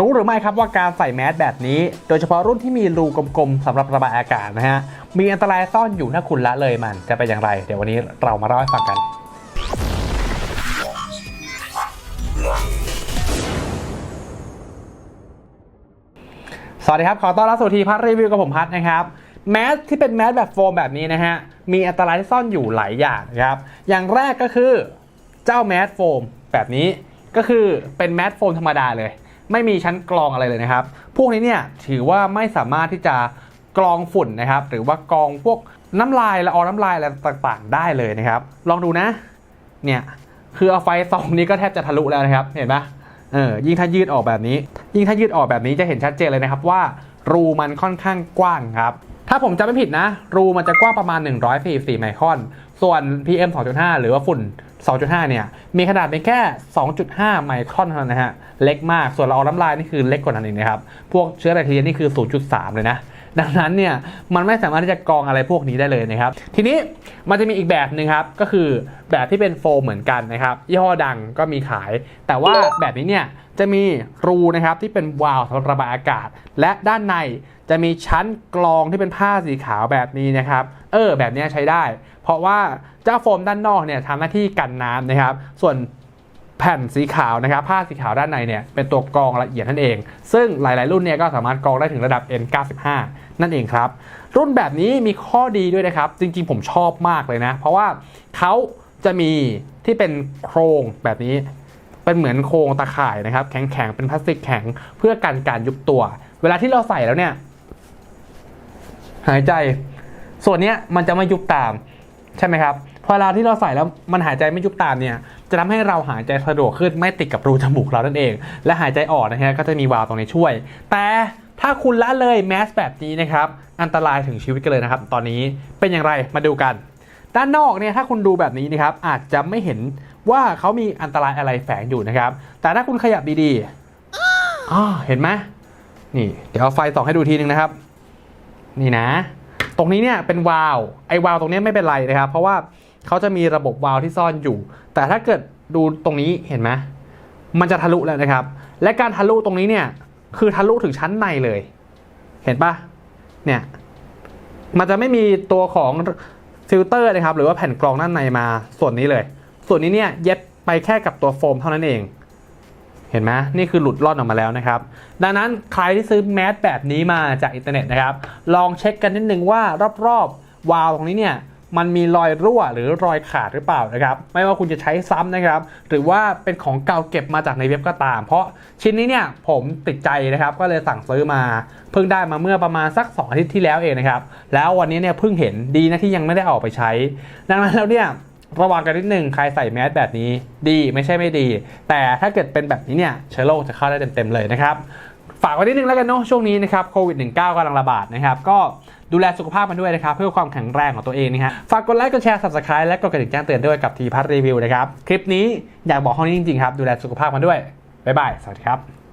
รู้หรือไม่ครับว่าการใส่แมสแบบนี้ โดยเฉพาะรุ่นที่มีรูกลมๆสำหรับระบายอากาศนะฮะ มีอันตรายซ่อนอยู่ถ้าคุณละเลยมันจะเป็นอย่างไร เดี๋ยววันนี้เรามาเล่าให้ฟังกันสวัสดีครับขอต้อนรับสู่ทีพัทรีวิวกับผมพัทนะครับแมสที่เป็นแมสแบบโฟมแบบนี้นะฮะมีอันตรายที่ซ่อนอยู่หลายอย่างนะครับอย่างแรกก็คือเจ้าแมสโฟมแบบนี้ก็คือเป็นแมสโฟมธรรมดาเลย ไม่มีชั้นกรองอะไรเลยนะครับ พวกนี้เนี่ยถือว่าไม่สามารถที่จะกรองฝุ่นนะครับ หรือว่ากรองพวกน้ำลายละอองน้ำลายอะไรต่างๆ ได้เลยนะครับ ลองดูนะ เนี่ยคือเอาไฟส่องนี้ก็แทบจะทะลุแล้วนะครับ เห็นปะเออยิ่งถ้ายืดออกแบบนี้ ยิ่งถ้ายืดออกแบบนี้จะเห็นชัดเจนเลยนะครับว่ารูมันค่อนข้างกว้างครับ ถ้าผมจำไม่ผิดนะ รูมันจะกว้างประมาณ 144 ไมครอน ส่วน PM 2.5 หรือว่าฝุ่น 2.5 เนี่ย มีขนาดเป็นแค่ 2.5 ไมครอนเท่านั้นนะฮะ เล็กมาก ส่วนละอองน้ำลายนี่คือเล็กกว่านั้นเองนะครับ พวกเชื้อแบคทีเรียนี่คือ 0.3 เลยนะ ดังนั้นเนี่ยมันไม่สามารถที่จะกรองอะไรพวกนี้ได้เลยนะครับ ทีนี้มันจะมีอีกแบบหนึ่งครับก็คือแบบที่เป็นโฟมเหมือนกันนะครับยี่ห้อดังก็มีขาย แต่ว่าแบบนี้เนี่ยจะมีรูนะครับที่เป็นวาล์วสำหรับระบายอากาศ และด้านในจะมีชั้นกรองที่เป็นผ้าสีขาวแบบนี้นะครับ เออ แบบนี้ใช้ได้ เพราะว่าเจ้าโฟมด้านนอกเนี่ยทำหน้าที่กันน้ำนะครับ ส่วน แผ่นสีขาวนะครับผ้าสีขาวด้านในเนี่ยเป็นตัวกรองละเอียดนั่นเอง ซึ่งหลาย ๆ รุ่นเนี่ยก็สามารถกรองได้ถึงระดับ N95 นั่นเองครับ รุ่นแบบนี้มีข้อดีด้วยนะครับ จริง ๆ ผมชอบมากเลยนะ เพราะว่าเขาจะมีที่เป็นโครงแบบนี้ เป็นเหมือนโครงตะข่ายนะครับ แข็ง ๆ เป็นพลาสติกแข็งเพื่อกันการยุบตัว เวลาที่เราใส่แล้วเนี่ย หายใจ ส่วนเนี้ยมันจะไม่ยุบตาม ใช่ไหมครับพอเวลาที่เราใส่แล้วมันหายใจไม่ยุบตามเนี่ย จะทำให้เราหายใจสะดวกขึ้นไม่ติดกับรูจมูกเรานั่นเอง และหายใจออกนะฮะก็จะมีวาล์วตรงนี้ช่วย แต่ถ้าคุณละเลยแมสแบบนี้นะครับอันตรายถึงชีวิตกันเลยนะครับ ตอนนี้เป็นอย่างไรมาดูกัน ด้านนอกเนี่ยถ้าคุณดูแบบนี้นะครับอาจจะไม่เห็นว่าเขามีอันตรายอะไรแฝงอยู่นะครับ แต่ถ้าคุณขยับดีๆอ๋อเห็นไหมนี่เดี๋ยวเอาไฟส่องให้ดูทีนึงนะครับ นี่นะ ตรงนี้เนี่ยเป็นวาล์วไอ้วาล์วตรงนี้ไม่เป็นไรนะครับ เพราะว่า เขาจะมีระบบวาล์วที่ซ่อนอยู่ แต่ถ้าเกิดดูตรงนี้เห็นไหมมันจะทะลุแล้วนะครับ และการทะลุตรงนี้เนี่ยคือทะลุถึงชั้นในเลย เห็นปะเนี่ยมันจะไม่มีตัวของฟิลเตอร์นะครับหรือว่าแผ่นกรองด้านในมาส่วนนี้เลย ส่วนนี้เนี่ยเย็บไปแค่กับตัวโฟมเท่านั้นเอง เห็นไหมนี่คือหลุดรอนออกมาแล้วนะครับ ดังนั้นใครที่ซื้อแมสแบบนี้มาจากอินเทอร์เน็ตนะครับ ลองเช็คกันนิดนึงว่ารอบๆวาล์วตรงนี้เนี่ย มันมีรอยรั่วหรือรอยขาดหรือเปล่านะครับไม่ว่าคุณจะใช้ซ้ำนะครับ หรือว่าเป็นของเก่าเก็บมาจากในเว็บก็ตาม เพราะชิ้นนี้เนี่ยผมติดใจนะครับก็เลยสั่งซื้อมาเพิ่งได้มาเมื่อประมาณสัก 2 อาทิตย์ที่แล้วเองนะครับแล้ววันนี้เนี่ยเพิ่งเห็นดีนะที่ยังไม่ได้ออกไปใช้ ดังนั้นแล้วเนี่ยระวังกันนิดนึงใครใส่แมสแบบนี้ดีไม่ใช่ไม่ดี แต่ถ้าเกิดเป็นแบบนี้เนี่ยเชื้อโรคจะเข้าได้เต็มๆเลยนะครับ ฝากไว้นิดนึงแล้วกันเนาะช่วงนี้นะครับโควิด -19 กำลังระบาดนะครับก็ดูแลสุขภาพมันด้วยนะครับ เพื่อความแข็งแรงของตัวเองนะฮะฝากกดไลค์กดแชร์ subscribe และกดกระดิ่งแจ้งเตือนด้วยกับทีพัทรีวิวนะครับ คลิปนี้อยากบอกห้องนี้จริงๆครับ ดูแลสุขภาพมันด้วยบ๊ายบายสวัสดีครับ